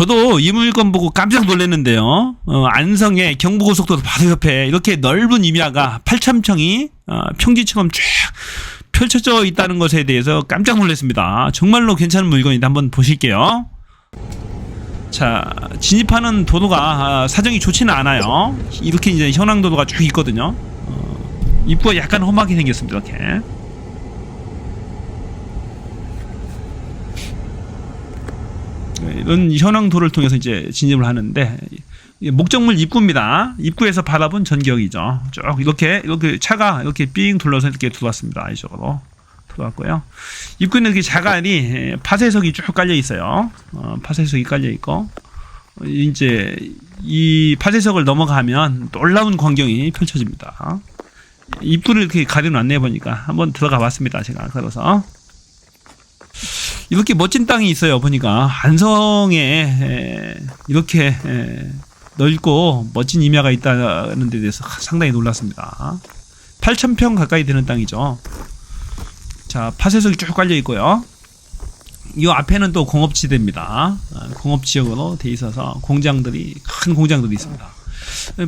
저도 이 물건 보고 깜짝 놀랐는데요. 어, 안성의 경부고속도로 바로 옆에 이렇게 넓은 임야가 8,000평이 어, 평지처럼 쫙 펼쳐져 있다는 것에 대해서 깜짝 놀랐습니다. 정말로 괜찮은 물건인데 한번 보실게요. 자, 진입하는 도로가 아, 사정이 좋지는 않아요. 이렇게 이제 현황 도로가 쭉 있거든요. 어, 입구가 약간 험하게 생겼습니다. 이렇게. 이런 현황도를 통해서 이제 진입을 하는데 목적물 입구입니다. 입구에서 바라본 전격이죠. 쭉 이렇게 이렇게 차가 이렇게 삥 둘러서 이렇게 들어왔습니다. 이쪽으로 들어왔고요. 입구에는 이렇게 자갈이 예, 파쇄석이 쭉 깔려 있어요. 어, 파쇄석이 깔려 있고 어, 이제 이 파쇄석을 넘어가면 놀라운 광경이 펼쳐집니다. 입구를 이렇게 가려놨네 보니까 한번 들어가 봤습니다. 제가 걸어서. 이렇게 멋진 땅이 있어요. 보니까 안성에 에, 이렇게 에, 넓고 멋진 임야가 있다는 데 대해서 상당히 놀랐습니다. 8,000평 가까이 되는 땅이죠. 자, 파쇄석이 쭉 깔려 있고요. 이 앞에는 또 공업지대입니다. 아, 공업지역으로 돼 있어서 공장들이 큰 공장들이 있습니다.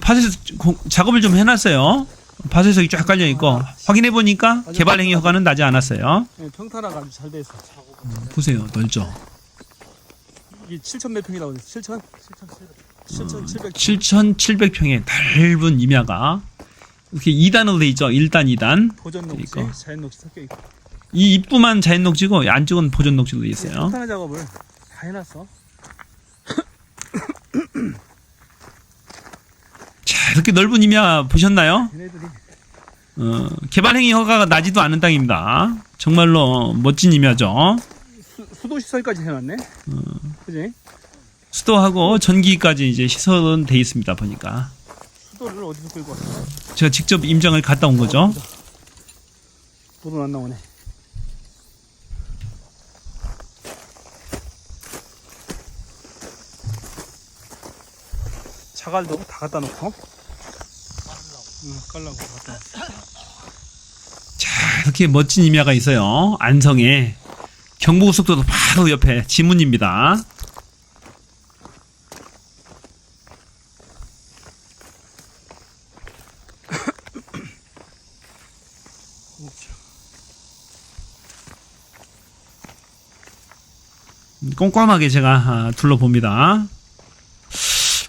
파쇄석 공- 작업을 좀 해놨어요. 파쇄석이 쫙 깔려 있고 확인해 보니까 개발 행위 허가는 나지 않았어요. 네, 평탄화가 아주 잘 돼 있어. 보세요, 넓죠. 이게 7천 몇 평이라고 그랬어. 7천? 7천 700. 7,700평의 넓은 임야가 이렇게 2단으로 돼 있죠. 1단, 2단. 보전 녹지, 이거. 자연 녹지 섞여 있고. 이 입구만 자연 녹지고 안쪽은 보존 녹지로 돼 있어요. 평탄화 작업을 다 해놨어. 자, 이렇게 넓은 임야 보셨나요? 어, 개발 행위 허가가 나지도 않은 땅입니다. 정말로 멋진 임야죠. 수, 수도 시설까지 해놨네. 그지? 수도하고 전기까지 이제 시설은 돼 있습니다. 보니까 수도를 어디서 끌고 왔어? 제가 직접 임장을 갔다 온 거죠. 도로 안 나오네. 자갈도 다 갖다 놓고. 응, 깔라고. 자, 이렇게 멋진 임야가 있어요. 안성에 경부고속도로 바로 옆에 지문입니다. 꼼꼼하게 제가 아, 둘러봅니다.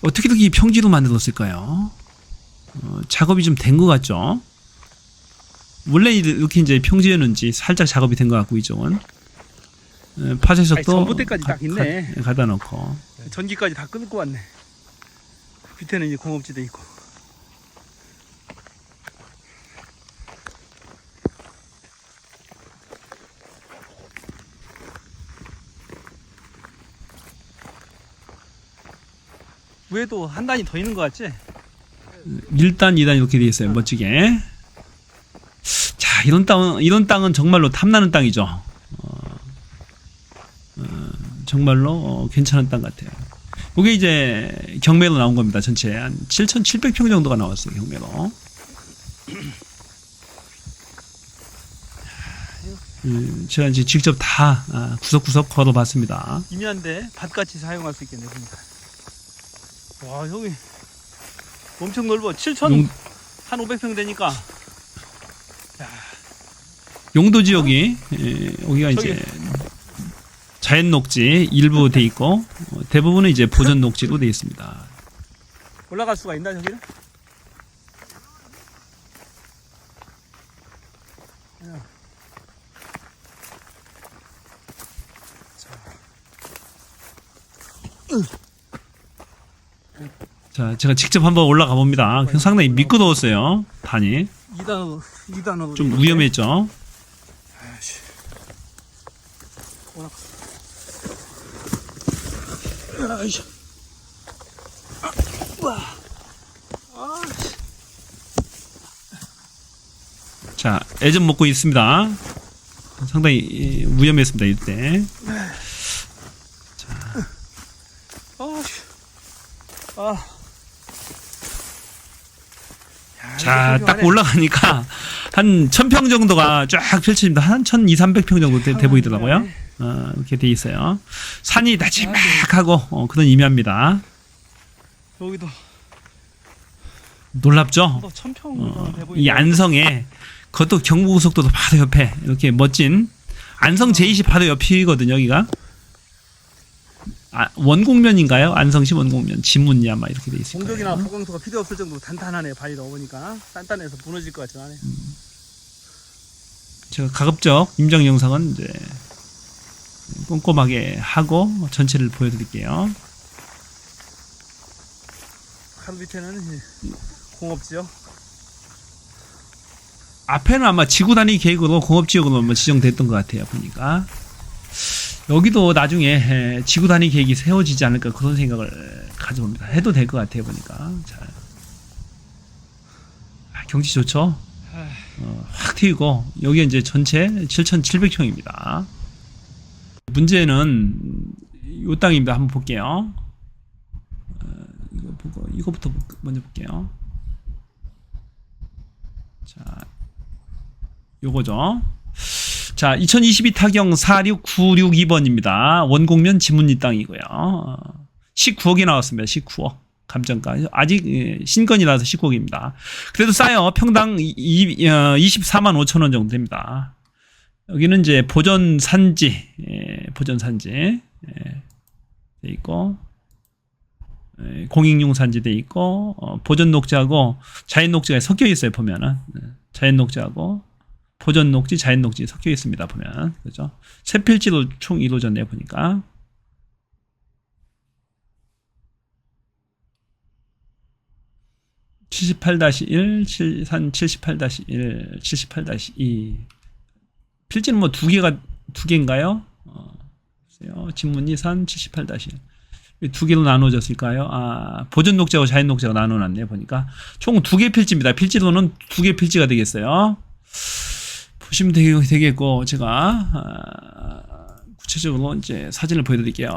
어떻게 이렇게 평지로 만들었을까요? 어, 작업이 좀 된 것 같죠? 원래 이렇게 이제 평지였는지 살짝 작업이 된 것 같고 이쪽은 파쇄석도 전봇대까지 딱 있네. 가, 다 놓고 전기까지 다 끊고 왔네. 밑에는 이제 공업지대 있고. 위에도 한 단이 더 있는 것 같지? 1단, 2단 이렇게 돼 있어요. 멋지게. 자, 이런 땅은 이런 땅은 정말로 탐나는 땅이죠. 어, 어, 정말로 어, 괜찮은 땅 같아요. 이게 이제 경매로 나온 겁니다. 전체 한 7,700평 정도가 나왔어요. 경매로. 음, 제가 이제 직접 다 아, 구석구석 걸어봤습니다. 임야인데 밭같이 사용할 수 있겠네 보니까. 와 형이 엄청 넓어. 7천 용- 한 500평 되니까. 용도 지역이 예, 여기가 이제 자연 녹지 일부 돼 있고 어, 대부분은 이제 보전 녹지로 돼 있습니다. 올라갈 수가 있나 저기는? 자, 제가 직접 한번 올라가 봅니다. 상당히 미끄러웠어요. 단이 2단으로 2단으로 좀 위험했죠. 아이씨. 아. 자, 애좀 먹고 있습니다. 상당히 예, 위험했습니다 이때. 아이씨. 아. 야, 자, 딱. 올라가니까 한 1000평 정도가 쫙 펼쳐집니다. 한 1200, 300평 정도 돼, 돼 보이더라고요. 어, 이렇게 돼 있어요. 산이 나지막하고 어, 그런 의미합니다. 여기도 놀랍죠? 또 천평 어, 돼 보이네. 이 안성에 그것도 경부고속도로 바로 옆에 이렇게 멋진 안성 제20 바로 옆이거든요. 여기가 아, 원곡면인가요? 안성시 원곡면 지문야 막 이렇게 돼 있을 공격이나. 보강소가 필요 없을 정도로 단단하네 발이 넣어보니까 단단해서 무너질 것 같진 않네 제가 가급적 임장 영상은 이제 꼼꼼하게 하고 전체를 보여드릴게요. 하루 밑에는 이 공업지요 앞에는 아마 지구 단위 계획으로 공업지역으로 지정됐던 것 같아요. 보니까 여기도 나중에 에, 지구 단위 계획이 세워지지 않을까 그런 생각을 가져봅니다. 해도 될 것 같아요. 보니까 잘 아, 경치 좋죠. 어, 확 튀고 여기 이제 전체 7,700평입니다. 문제는 이 땅입니다. 한번 볼게요. 어, 이거 보고 이거부터 볼- 먼저 볼게요. 자, 요거죠. 자, 2022 타경 46962번입니다. 원곡면 지문리 땅이고요. 19억이 나왔습니다. 19억. 감정가. 아직 예, 신건이라서 19억입니다. 그래도 싸요. 평당 이- 이- 어, 24만 5천 원 정도 됩니다. 여기는 이제 보전 산지, 예, 보전 산지, 예, 돼 있고, 예, 공익용 산지 돼 있고, 어, 보전 녹지하고 자연 녹지가 섞여 있어요, 보면은. 네. 자연 녹지하고 보전 녹지, 자연 녹지 섞여 있습니다. 보면 그죠? 세 필지로 총 이루어졌네요. 보니까 78-1, 칠- 산 78-1, 78-2 필지는 뭐 두 개가 두 개인가요? 어. 진문이 산 78-1. 두 개로 나눠졌을까요? 아, 보전 녹지하고 자연 녹지가 나눠놨네요. 보니까 총 두 개 필지입니다. 필지로는 두 개 필지가 되겠어요. 보시면 되겠, 되겠고 제가 아, 구체적으로 이제 사진을 보여드릴게요.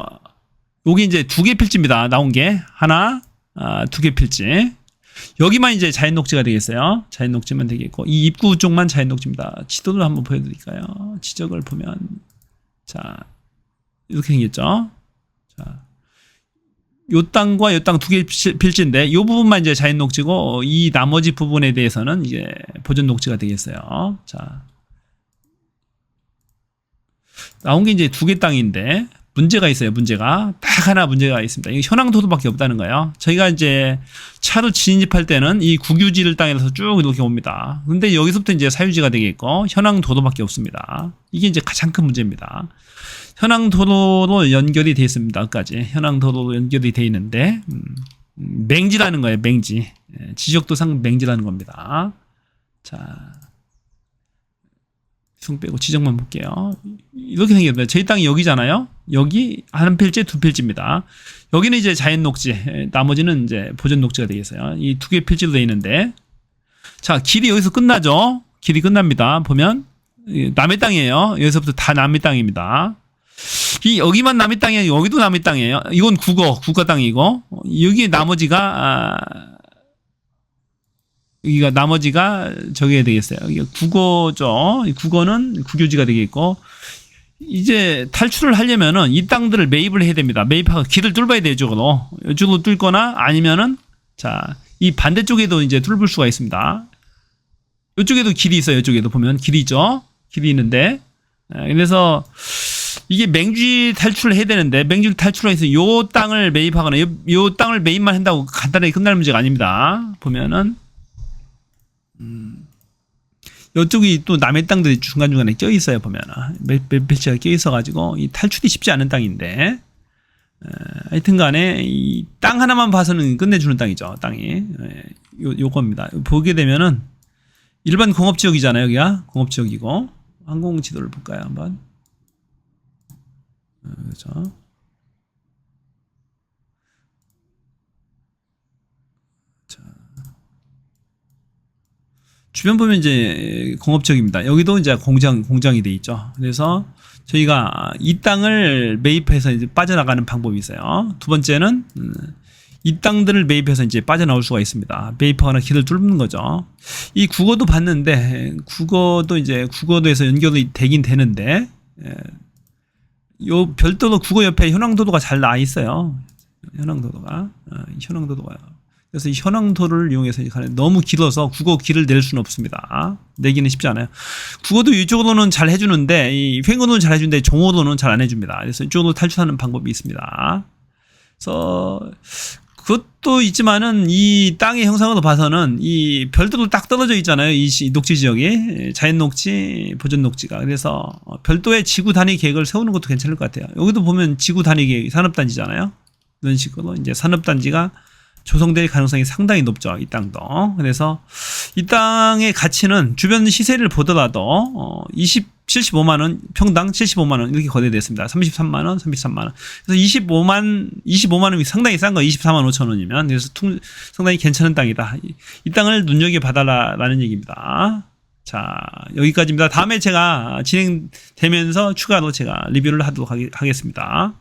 여기 이제 두 개 필지입니다. 나온 게 하나, 아, 두개 필지. 여기만 이제 자연 녹지가 되겠어요. 자연 녹지만 되겠고 이 입구 쪽만 자연 녹지입니다. 지도를 한번 보여드릴까요? 지적을 보면 자 이렇게 생겼죠. 자. 요 땅과 요 땅 두 개 필지인데 요 부분만 이제 자연 녹지고 이 나머지 부분에 대해서는 이제 보존 녹지가 되겠어요. 자. 나온 게 이제 두 개 땅인데 문제가 있어요. 문제가 딱 하나 문제가 있습니다. 이게 현황 도도밖에 없다는 거예요. 저희가 이제 차로 진입할 때는 이 국유지를 땅에서 쭉 이렇게 옵니다. 근데 여기서부터 이제 사유지가 되겠고 현황 도도밖에 없습니다. 이게 이제 가장 큰 문제입니다. 현황 도로로 연결이 되어 있습니다. 여기까지 현황 도로로 연결이 되어 있는데 음, 음, 맹지라는 거예요. 맹지 예, 지적도상 맹지라는 겁니다. 자, 승 빼고 지적만 볼게요. 이렇게 생겼는데 저희 땅이 여기잖아요. 여기 한 필지 두 필지입니다. 여기는 이제 자연 녹지, 예, 나머지는 이제 보전 녹지가 되겠어요. 이 두 개 필지로 되어 있는데 자 길이 여기서 끝나죠. 길이 끝납니다. 보면 이 남의 땅이에요. 여기서부터 다 남의 땅입니다. 이 여기만 남의 땅이 아니고 여기도 남의 땅이에요. 이건 국어, 국가 땅이고 여기 나머지가 아, 여기가 나머지가 저게 되겠어요. 이게 국어죠. 이 국어는 국유지가 되겠고 이제 탈출을 하려면은 이 땅들을 매입을 해야 됩니다. 매입하고 길을 뚫어야 되죠. 그로 이쪽으로 뚫거나 아니면은 자 이 반대쪽에도 이제 뚫을 수가 있습니다. 이쪽에도 길이 있어요. 이쪽에도 보면 길이 있죠. 길이 있는데 에, 그래서 이게 맹지 탈출을 해야 되는데 맹지 탈출을 해서 요 땅을 매입하거나 요, 요 땅을 매입만 한다고 간단하게 끝날 문제가 아닙니다. 보면은 음, 이쪽이 또 남의 땅들이 중간 중간에 껴 있어요 보면은 몇 몇 필지가 껴 있어 가지고 이 탈출이 쉽지 않은 땅인데 에, 하여튼간에 이 땅 하나만 봐서는 끝내주는 땅이죠 땅이 에, 요 요겁니다. 보게 되면은 일반 공업 지역이잖아요 여기가 공업 지역이고 항공 지도를 볼까요 한번. 어, 그렇죠. 주변 보면 이제 공업지역입니다. 여기도 이제 공장 공장이 돼 있죠. 그래서 저희가 이 땅을 매입해서 이제 빠져나가는 방법이 있어요. 두 번째는 음, 이 땅들을 매입해서 이제 빠져나올 수가 있습니다. 매입하거나 길을 뚫는 거죠. 이 국어도 봤는데 국어도 이제 국어도에서 연결이 되긴 되는데 예, 요 별도로 국어 옆에 현황도도가 잘 나와 있어요. 현황도도가 어, 이 현황도도가 그래서 이 현황도를 이용해서 너무 길어서 국어 길을 낼 수는 없습니다. 내기는 쉽지 않아요. 국어도 이쪽으로는 잘 해주는데 이 횡어도는 잘 해주는데 종어도는 잘 안 해줍니다. 그래서 이쪽으로 탈출하는 방법이 있습니다. 그래서 그것도 있지만은 이 땅의 형상으로 봐서는 이 별도로 딱 떨어져 있잖아요. 이 시- 녹지 지역이 자연 녹지, 보전 녹지가. 그래서 어, 별도의 지구 단위 계획을 세우는 것도 괜찮을 것 같아요. 여기도 보면 지구 단위 계획 산업 단지잖아요. 이런 식으로 이제 산업 단지가 조성될 가능성이 상당히 높죠. 이 땅도. 그래서 이 땅의 가치는 주변 시세를 보더라도 어, 20 75만 원 평당 75만 원 이렇게 거래됐습니다. 33만 원, 33만 원. 그래서 25만 25만 원이 상당히 싼 거 24만 5천 원이면 그래서 퉁, 상당히 괜찮은 땅이다. 이, 이 땅을 눈여겨 봐달라라는 얘기입니다. 자 여기까지입니다. 다음에 제가 진행되면서 추가로 제가 리뷰를 하도록 하겠- 하겠습니다.